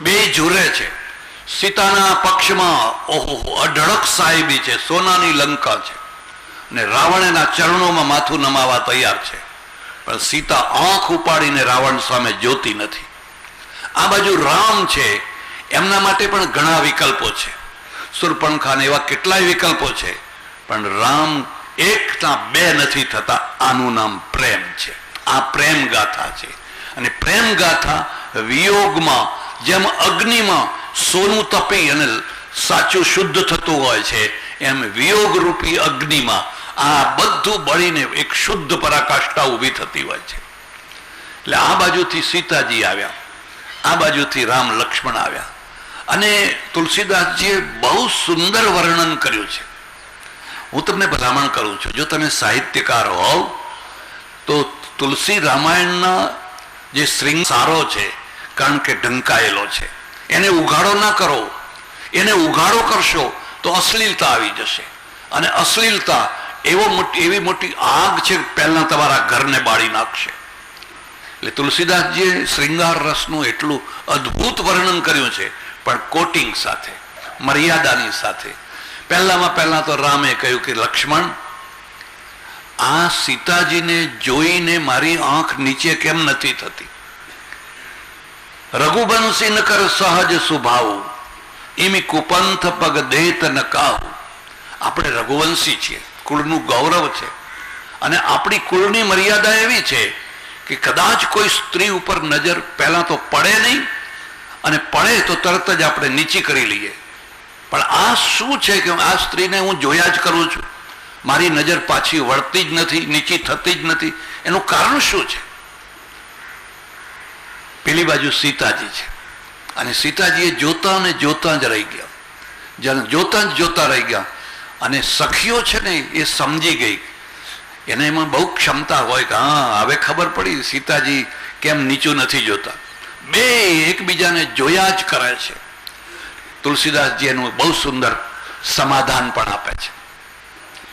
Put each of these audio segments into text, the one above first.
બે ઝૂરે છે. સીતાના પક્ષમાં ઓહો અઢળક સાહેબી છે, સોનાની લંકા છે. ને રાવણ એના ચરણોમાં માથું નમાવા તૈયાર છે. પણ સીતા આંખ ઉપાડીને રાવણ સામે જોતી નથી. આ બાજુ રામ છે, એમના માટે પણ ઘણા વિકલ્પો છે. સુરપણખાને એવા કેટલાય વિકલ્પો છે, પણ રામ એકના બે નથી થતા, આનું નામ પ્રેમ છે. આ પ્રેમ ગાથા છે. અને પ્રેમ ગાથા વિયોગમાં જેમ અગ્નિમાં સોનું તપી અને સાચું શુદ્ધ થતું હોય છે, એમ વિયોગ રૂપી અગ્નિમાં આ બધું બળીને એક શુદ્ધ પરાકાષ્ઠા ઊભી થતી હોય છે. એટલે આ બાજુથી સીતાજી આવ્યા, આ બાજુથી રામ લક્ષ્મણ આવ્યા અને તુલસીદાસજીએ બહુ સુંદર વર્ણન કર્યું છે. હું તમને ભલામણ કરું છું, જો તમે સાહિત્યકાર હોવ, તો તુલસી રામાયણના જે શ્રીંગ સારો છે કારણ કે ઢંકાયેલો છે. એને ઉઘાડો ના કરો. એને ઉઘાડો કરશો તો અશ્લીલતા આવી જશે. અને અશ્લીલતા એવો એવી મોટી આગ છે પહેલા તમારા ઘરને બાળી નાખશે. એટલે તુલસીદાસજીએ શ્રૃંગાર રસનું એટલું અદ્ભુત વર્ણન કર્યું છે, પણ કોટિંગ સાથે, મર્યાદાની સાથે. પહેલામાં પહેલા તો રામે કહ્યું કે, લક્ષ્મણ, આ સીતાજીને જોઈને મારી આંખ નીચે કેમ નથી થતી? રઘુવંશી ન કર સહજ સ્વભાવ એમી કુપંથ પગ દેત નકાવ આપણે રઘુવંશી છીએ, કુળનું ગૌરવ છે. અને આપણી કુળની મર્યાદા એવી છે કે કદાચ કોઈ સ્ત્રી ઉપર નજર પહેલા તો પડે નહીં, અને પડે તો તરત જ આપણે નીચી કરી લઈએ. પણ આ શું છે કે આ સ્ત્રીને હું જોયા જ કરું છું? મારી નજર પાછી વળતી જ નથી, નીચી થતી જ નથી. એનું કારણ શું છે? પેલી બાજુ સીતાજી છે. અને સીતાજીએ જોતા અને જોતા જ રહી ગયા. જ્યારે જોતા જ જોતા રહી ગયા, અને સખીઓ છે ને એ સમજી ગઈ. એને એમાં બહુ ક્ષમતા હોય કે હા, હવે ખબર પડી સીતાજી કેમ નીચું નથી જોતા. બે એકબીજાને જોયા જ કરે છે. તુલસીદાસજી એનું બહુ સુંદર સમાધાન પણ આપે છે.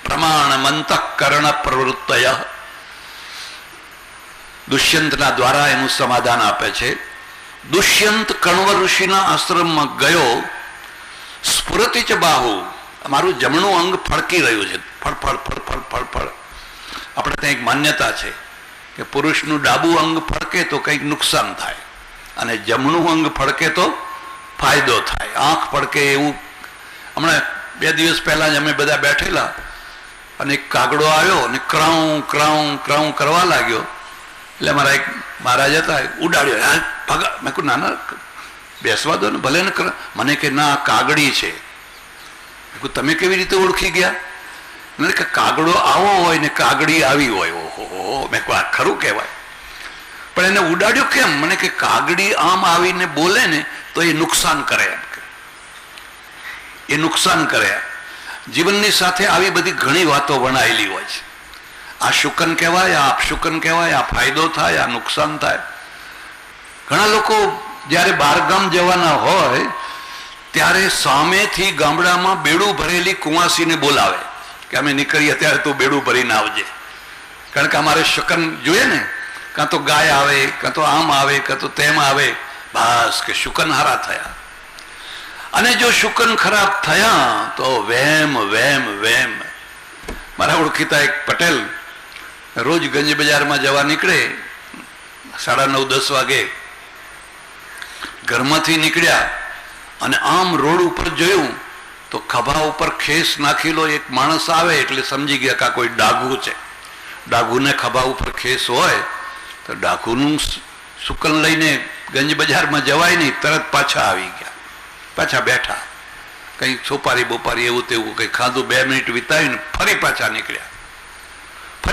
પ્રમાણ મંતક કર્ણ પ્રવૃત્તય. દુષ્યંતના દ્વારા એનું સમાધાન આપે છે. દુષ્યંત કણવ ઋષિના આશ્રમમાં ગયો. સ્ફુરતિ બાહુ. મારું જમણું અંગ ફળકી રહ્યું છે. ફળ ફળ ફળફળ ફળ ફળ ફળ. આપણે ત્યાં એક માન્યતા છે કે પુરુષનું ડાબું અંગ ફળકે તો કંઈક નુકસાન થાય. અને જમણું અંગ ફળકે તો ફાયદો થાય. આંખ ફળકે એવું. હમણાં બે દિવસ પહેલાં જ અમે બધા બેઠેલા. અને કાગડો આવ્યો અને ક્રાઉ, ક્રાઉં, ક્રાઉ કરવા લાગ્યો. એટલે મારા એક મહારાજ હતા ઉડાડ્યો, હા, ભગા મેં કહું ના ના બેસવા દો ને, ભલે ને મને કે, ના, કાગડી છે. મેં કહું તમે કેવી રીતે ઓળખી ગયા? મને કે, કાગડો આવો હોય ને કાગડી આવી હોય. ઓહો મેં કહું આ ખરું કહેવાય. પણ એને ઉડાડ્યો કેમ? મને કે, કાગડી આમ આવીને બોલે ને, તો એ નુકસાન કરે એમ એ નુકસાન કરે. જીવનની સાથે આવી બધી ઘણી વાતો વણાયેલી હોય છે. આ શુકન કહેવાય, આ અપશુકન કહેવાય, આ ફાયદો થાય, આ નુકસાન થાય. ઘણા લોકો જ્યારે બહારગામ જવાના હોય, ત્યારે સામેથી ગામડામાં બેડું ભરેલી કુંવાસીને બોલાવે કે અમે નીકળીએ ત્યારે તું બેડું ભરીને આવજે. કારણ કે અમારે શુકન જોઈએ ને, કાં તો ગાય આવે, કાં તો આમ આવે, કાં તો તેમ આવે, બસ કે શુકન હારા થયા. અને જો શુકન ખરાબ થયા, તો વેમ વેમ વેમ. મારા ઓળખીતા એક પટેલ રોજ ગંજ બજારમાં જવા નીકળે, સાડા નવ, દસ વાગે ઘરમાંથી નીકળ્યા અને આમ રોડ ઉપર જોયું તો ખભા ઉપર ખેસ નાખેલો એક માણસ આવે એટલે સમજી ગયા કે કોઈ ડાઘુ છે. ડાઘુને ખભા ઉપર ખેસ હોય તો ડાઘુનું સુકન લઈને ગંજ બજારમાં જવાય નહીં, તરત પાછા આવી ગયા. પાછા બેઠા. કંઈક સોપારી બોપારી એવું તેવું કંઈ ખાધું, બે મિનિટ વિતાવીને ફરી પાછા નીકળ્યા.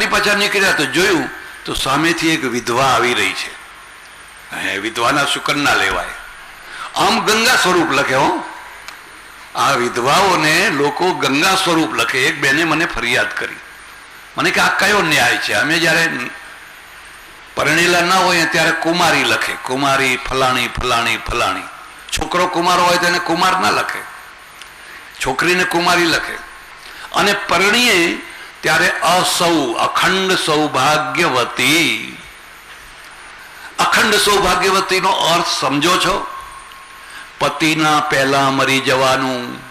ફરી પાછા નીકળ્યા તો જોયું તો સામેથી એક વિધવા આવી રહી છે. વિધવાના શુકન ના લેવાય. આમ ગંગા સ્વરૂપ લખે હો. આ વિધવાઓને લોકો ગંગા સ્વરૂપ લખે. એક બેને મને ફરિયાદ કરી. મને કે આ કયો ન્યાય છે? અમે જ્યારે પરણેલા ના હોય ત્યારે કુમારી લખે. કુમારી ફલાણી ફલાણી ફલાણી. છોકરો કુમાર હોય તો એને કુમાર ના લખે. છોકરીને કુમારી લખે. અને પરણીએ ત્યારે અસૌ, અખંડ સૌભાગ્યવતી. અખંડ સૌભાગ્યવતીનો અર્થ સમજો છો? પતિના પહેલા મરી જવાનું.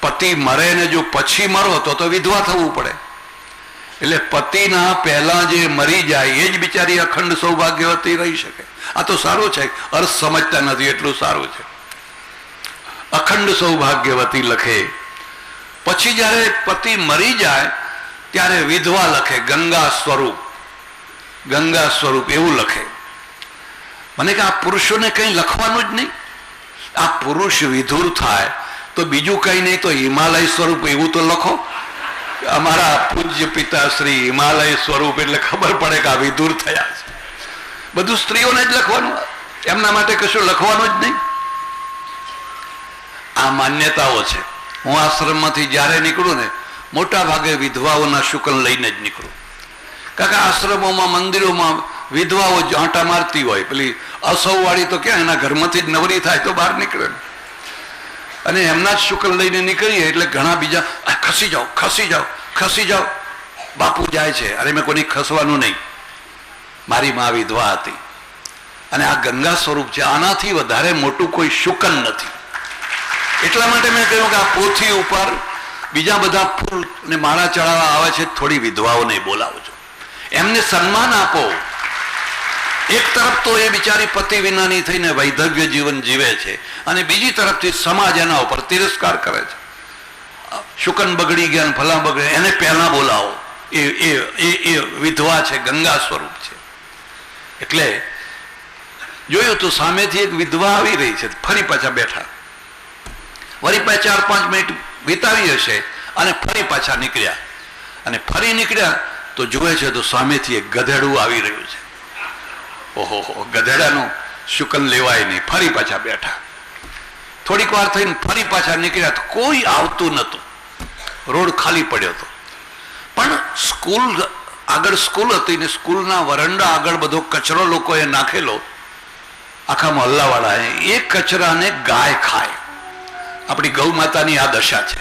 પતિ મરે ને જો પછી મરો તો તો વિધવા થવું પડે. એટલે પતિના પહેલા જે મરી જાય, એ જ બિચારી અખંડ સૌભાગ્યવતી રહી શકે. આ તો સારું છે, અર્થ સમજતા નથી, એટલું સારું છે. અખંડ સૌભાગ્યવતી લખે પછી જ્યારે પતિ મરી જાય, ત્યારે વિધવા લખે, ગંગા સ્વરૂપ. ગંગા સ્વરૂપ એવું લખે. મને કે આ પુરુષોને કંઈ લખવાનું જ નહીં. આ પુરુષ વિધુર થાય, તો બીજું કંઈ નહીં, તો હિમાલય સ્વરૂપ એવું તો લખો. અમારા પૂજ્ય પિતા શ્રી હિમાલય સ્વરૂપ, એટલે ખબર પડે કે આ વિધુર થયા છે. બધું સ્ત્રીઓને જ લખવાનું. એમના માટે કશું લખવાનું જ નહીં. આ માન્યતાઓ છે. હું આશ્રમમાંથી જ્યારે નીકળું ને મોટા ભાગે વિધવાઓના શુકન લઈને જ નીકળું. કાકા આશ્રમોમાં મંદિરોમાં વિધવાઓ આંટા મારતી હોય. પેલી અસૌવાળી તો ક્યાં એના ઘરમાંથી જ નવરી થાય તો બહાર નીકળે અને એમના જ શુકલ લઈને નીકળીએ એટલે ઘણા બીજા "આ, ખસી જાઓ ખસી જાઓ ખસી જાઓ. બાપુ જાય છે. અરે મેં કોની ખસવાનું નહીં. મારી મા વિધવા હતી. અને આ ગંગા સ્વરૂપ છે. આનાથી વધારે મોટું કોઈ શુકન નથી. એટલા માટે મેં કહ્યું કે આ પોથી ઉપર બીજા બધા ફૂલ ને માળા ચડાવવા આવે છે, થોડી વિધવાઓને બોલાવજો. એમને સન્માન આપો. એક તરફ તો એ બિચારી પતિ વિનાની થઈને વૈધવ્ય જીવન જીવે છે અને બીજી તરફથી સમાજ એના ઉપર તિરસ્કાર કરે છે. શુકન બગડી ગયા ફલા બગડે, એને પહેલા બોલાવો. એ એ વિધવા છે, ગંગા સ્વરૂપ છે. એટલે જોયું તો સામેથી એક વિધવા આવી રહી છે, ફરી પાછા બેઠા. વળી પાછા ચાર પાંચ મિનિટ વિતાવી હશે અને ફરી પાછા નીકળ્યા. અને ફરી નીકળ્યા તો જુએ છે તો સામેથી એક ગધેડું આવી રહ્યું છે. ઓહો ગધેડાનું શુકન લેવાય નહીં. ફરી પાછા બેઠા. થોડીક વાર થઈને ફરી પાછા નીકળ્યા કોઈ આવતું નહોતું. રોડ ખાલી પડ્યો હતો. પણ સ્કૂલ આગળ સ્કૂલ હતી ને સ્કૂલના વરંડા આગળ બધો કચરો લોકોએ નાખેલો. આખા મહોલ્લાવાળાએ. એ કચરાને ગાય ખાય. આપણી ગૌ માતાની આ દશા છે.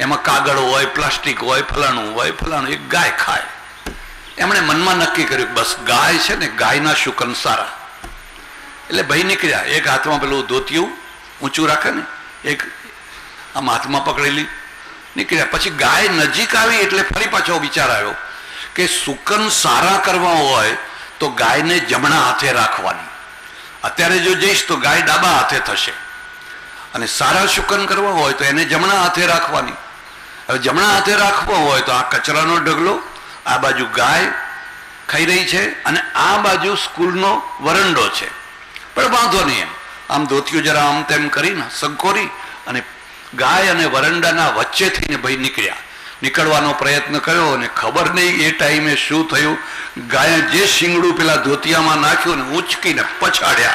એમાં કાગળ હોય, પ્લાસ્ટિક હોય, ફલાણું હોય, ફલાણું એક ગાય ખાય. એમણે મનમાં નક્કી કર્યું બસ ગાય છે ને ગાયના શુકન સારા. એટલે ભાઈ નીકળ્યા. એક હાથમાં પેલું ધોતિયું ઊંચું રાખે ને, એક આમ હાથમાં પકડેલી નીકળ્યા. પછી ગાય નજીક આવી એટલે ફરી પાછો વિચાર આવ્યો કે શુકન સારા કરવા હોય તો ગાયને જમણા હાથે રાખવાની. અત્યારે જો જઈશ તો ગાય ડાબા હાથે થશે. અને સારા શુકન કરવા હોય તો એને જમણા હાથે રાખવાની. હવે જમણા હાથે રાખવો હોય તો આ કચરાનો ઢગલો, આ બાજુ ગાય ખાઈ રહી છે અને આ બાજુ સ્કૂલનો વરંડો છે. પણ વાંધો નહીં એમ. આમ ધોતિયું જરા આમ તેમ કરીને સંકોરી અને ગાય અને વરંડાના વચ્ચે થઈને ભાઈ નીકળ્યા. નીકળવાનો પ્રયત્ન કર્યો અને ખબર નહીં એ ટાઈમે શું થયું. ગાયે જે શીંગડું પેલા ધોતિયામાં નાખ્યું ને ઉંચકીને પછાડ્યા.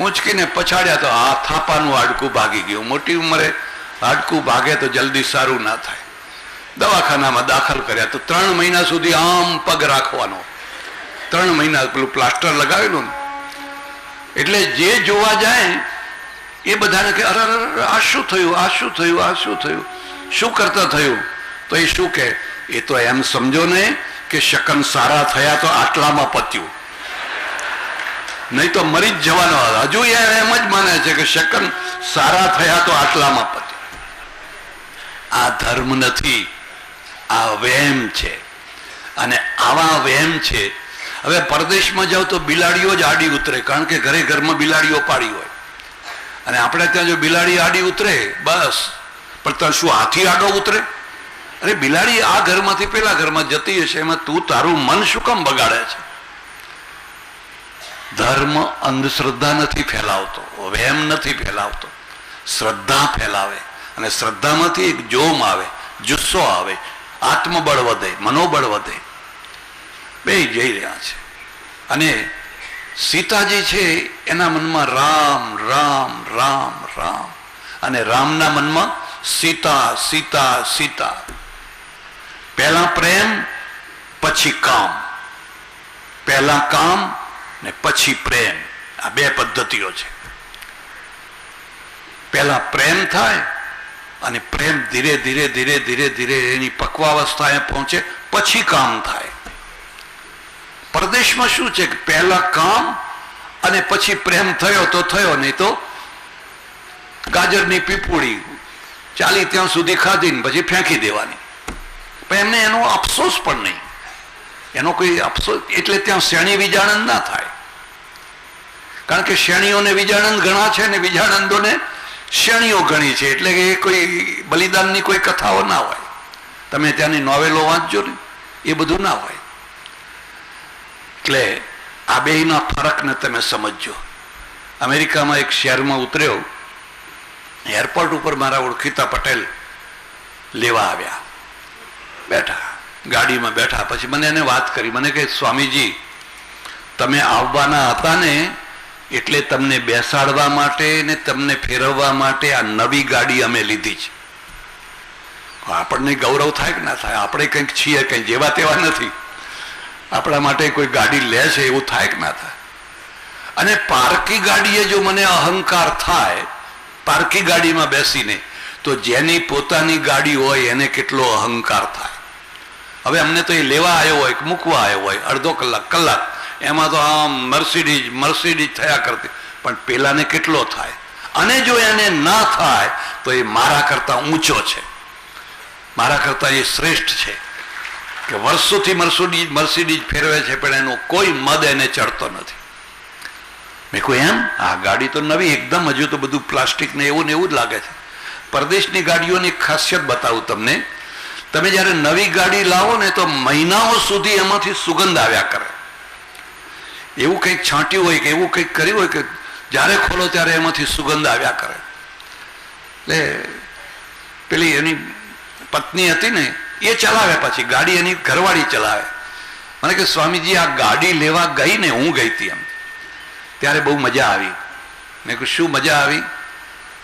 ઊંચકીને પછાડ્યા તો આ થાપાનું હાડકું ભાગી ગયું. મોટી ઉંમરે હાડકું ભાગે તો જલ્દી સારું ના થાય. દવાખાનામાં દાખલ કર્યા તો ત્રણ મહિના સુધી આમ પગ રાખવાનો. ત્રણ મહિના પેલું પ્લાસ્ટર લગાવેલું એટલે જે જોવા જાય એ બધાને કે, અરે આ શું થયું? આ શું થયું? આ શું થયું? શું કરતા થયું? તો એ શું કે એ તો એમ સમજો ને કે શકન સારા થયા તો આટલામાં પત્યું. નહીં તો મરી જ જવાનો હજુ એમ જ માને છે કે શકન સારા થયા તો આટલામાં પતે. આ ધર્મ નથી. આ વહેમ છે. અને આવા વહેમ છે. હવે પરદેશમાં જાઓ તો બિલાડીઓ જ આડી ઉતરે, કારણ કે ઘરે ઘરમાં બિલાડીઓ પાડી હોય. અને આપણે ત્યાં જો બિલાડી આડી ઉતરે, બસ. પણ ત્યાં શું હાથી આડો ઉતરે? અરે બિલાડી આ ઘરમાંથી પેલા ઘરમાં જતી હશે, એમાં તું તારું મન શું કામ બગાડે છે? ધર્મ અંધશ્રદ્ધા નથી ફેલાવતો, વહેમ નથી ફેલાવતો. શ્રદ્ધા ફેલાવે અને શ્રદ્ધામાંથી એક જોમ આવે, જુસ્સો આવે, આત્મબળ વધે, મનોબળ વધે. બે જઈ રહ્યા છે. અને સીતાજી છે એના મનમાં રામ રામ રામ રામ. અને રામના મનમાં સીતા સીતા સીતા. પહેલા પ્રેમ, પછી કામ. પહેલા કામ ને પછી પ્રેમ. આ બે પદ્ધતિઓ છે. પહેલા પ્રેમ થાય અને પ્રેમ ધીરે ધીરે ધીરે ધીરે ધીરે એની પક્વાવસ્થાએ પહોંચે, પછી કામ થાય. પરદેશમાં શું છે કે પહેલા કામ અને પછી પ્રેમ થયો તો થયો, નહીં તો ગાજરની પીપુડી ચાલી ત્યાં સુધી ખાધી ને પછી ફેંકી દેવાની. પણ એમને એનો અફસોસ પણ નહીં. એનો કોઈ અફસોસ, એટલે ત્યાં શ્રેણી વિજાણંદ ના થાય. કારણ કે શ્રેણીઓને વિજાણંદ ઘણા છે ને વિજાણંદોને શ્રેણીઓ ઘણી છે, એટલે કે એ કોઈ બલિદાનની કોઈ કથાઓ ના હોય. તમે ત્યાંની નોવેલો વાંચજો ને, એ બધું ના હોય. એટલે આ બેયના ફરકને તમે સમજજો. અમેરિકામાં એક શહેરમાં ઉતર્યો, એરપોર્ટ ઉપર મારા ઓળખીતા પટેલ લેવા આવ્યા. બેઠા. ગાડીમાં બેઠા. પછી મને એને વાત કરી. મને કે સ્વામીજી, તમે આવવાના હતા ને એટલે તમને બેસાડવા માટે ને તમને ફેરવવા માટે આ નવી ગાડી અમે લીધી છે. આપણને ગૌરવ થાય કે ના થાય? આપણે કંઈક છીએ કંઈ, જેવા તેવા નથી. આપણા માટે કોઈ ગાડી લે છે એવું થાય કે ના થાય? અને પારકી ગાડીએ જો મને અહંકાર થાય, પારકી ગાડીમાં બેસીને, તો જેની પોતાની ગાડી હોય એને કેટલો અહંકાર થાય? હવે અમને તો એ લેવા આવ્યો હોય મૂકવા આવ્યો હોય, અડધો કલાક કલાક. એમાં તો આમ મર્સિડીઝ મર્સિડીઝ થયા કરતી. પણ પેલાને કેટલો થાય? અને જો એને ના થાય, તો એ મારા કરતા ઊંચો છે. મારા કરતા એ શ્રેષ્ઠ છે. કે વર્ષોથી મર્સિડીઝ મર્સિડીઝ ફેરવે છે, પણ એનો કોઈ મદ એને ચડતો નથી. મેં કહું એમ? આ ગાડી તો નવી, એકદમ હજુ તો બધું પ્લાસ્ટિક ને એવું ને એવું જ લાગે છે. પરદેશની ગાડીઓની ખાસિયત બતાવું તમને. તમે જ્યારે નવી ગાડી લાવો ને, તો મહિનાઓ સુધી એમાંથી સુગંધ આવ્યા કરે. એવું કંઈક છાંટ્યું હોય કે એવું કંઈક કર્યું હોય કે જ્યારે ખોલો ત્યારે એમાંથી સુગંધ આવ્યા કરે. એટલે પેલી એની પત્ની હતી ને, એ ચલાવે પછી, ગાડી એની ઘરવાળી ચલાવે. મને કે સ્વામીજી, આ ગાડી લેવા ગઈ ને, હું ગઈ હતી એમ. ત્યારે બહુ મજા આવી. મેં કહ્યું શું મજા આવી?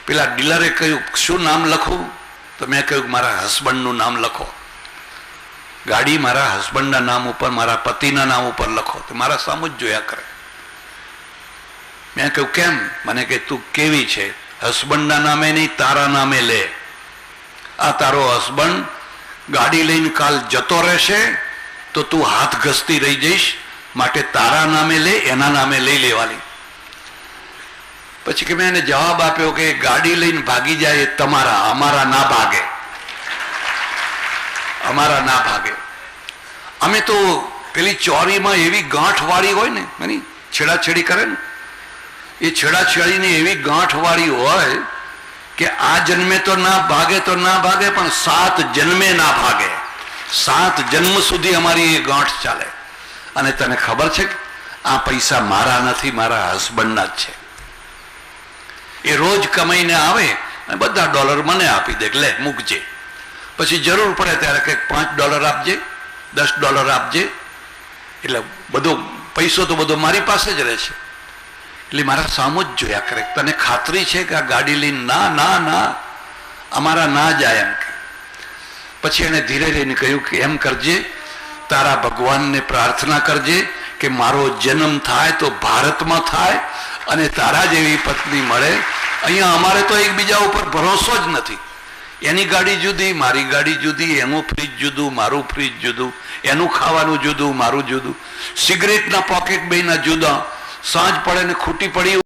પેલા ડીલરે કહ્યું, શું નામ લખું? તો મેં કહ્યું મારા હસબન્ડનું નામ લખો. ગાડી મારા હસબન્ડના નામ ઉપર, મારા પતિના નામ ઉપર લખો. તો મારા સામુ જ જોયા કરે. મેં કહ્યું, કેમ? મને કે તું કેવી છે? હસબન્ડના નામે નહીં, તારા નામે લે. આ તારો હસબન્ડ ગાડી લઈને કાલ જતો રહેશે, તો તું હાથ ઘસતી રહી જઈશ, માટે તારા નામે લે, એના નામે લઈ લેવાની પછી કે મેં જવાબ આપ્યો કે ગાડી લઈને ભાગી જાય તમારા, અમારા ના ભાગે. અમારા ના ભાગે. અમે તો પેલી ચોરીમાં એવી ગાંઠ વાળી હોય ને એની છેડાછેડી કરે ને, એ છેડાછેડીની એવી ગાંઠ વાળી હોય કે આ જન્મે તો ના ભાગે તો ના ભાગે, પણ સાત જન્મે ના ભાગે. સાત જન્મ સુધી અમારી એ ગાંઠ ચાલે. અને તને ખબર છે આ પૈસા મારા નથી, મારા હસબન્ડના જ છે. એ રોજ કમાઈને આવે અને બધા ડોલર મને આપી દે લે, મૂકજે. પછી જરૂર પડે ત્યારે કંઈક પાંચ ડોલર આપજે, દસ ડોલર આપજે. એટલે બધો પૈસો તો બધો મારી પાસે જ રહેશે એટલે મારા સામુ જ જોયા કરે તને ખાતરી છે કે આ ગાડી લઈને ના ના ના. અમારા ના જાય એમ પછી એણે ધીરે ધીરે કહ્યું કે એમ કરજે, તારા ભગવાનને પ્રાર્થના કરજે કે મારો જન્મ થાય તો ભારતમાં થાય અને તારા જેવી પત્ની મળે, અહીંયા અમારે તો એકબીજા ઉપર ભરોસો જ નથી. એની ગાડી જુદી, મારી ગાડી જુદી, એનું ફ્રીજ જુદું, મારું ફ્રીજ જુદું, એનું ખાવાનું જુદું, મારું જુદું. સિગરેટના પોકેટ બેના જુદા. સાંજ પડે ને ખૂટી પડી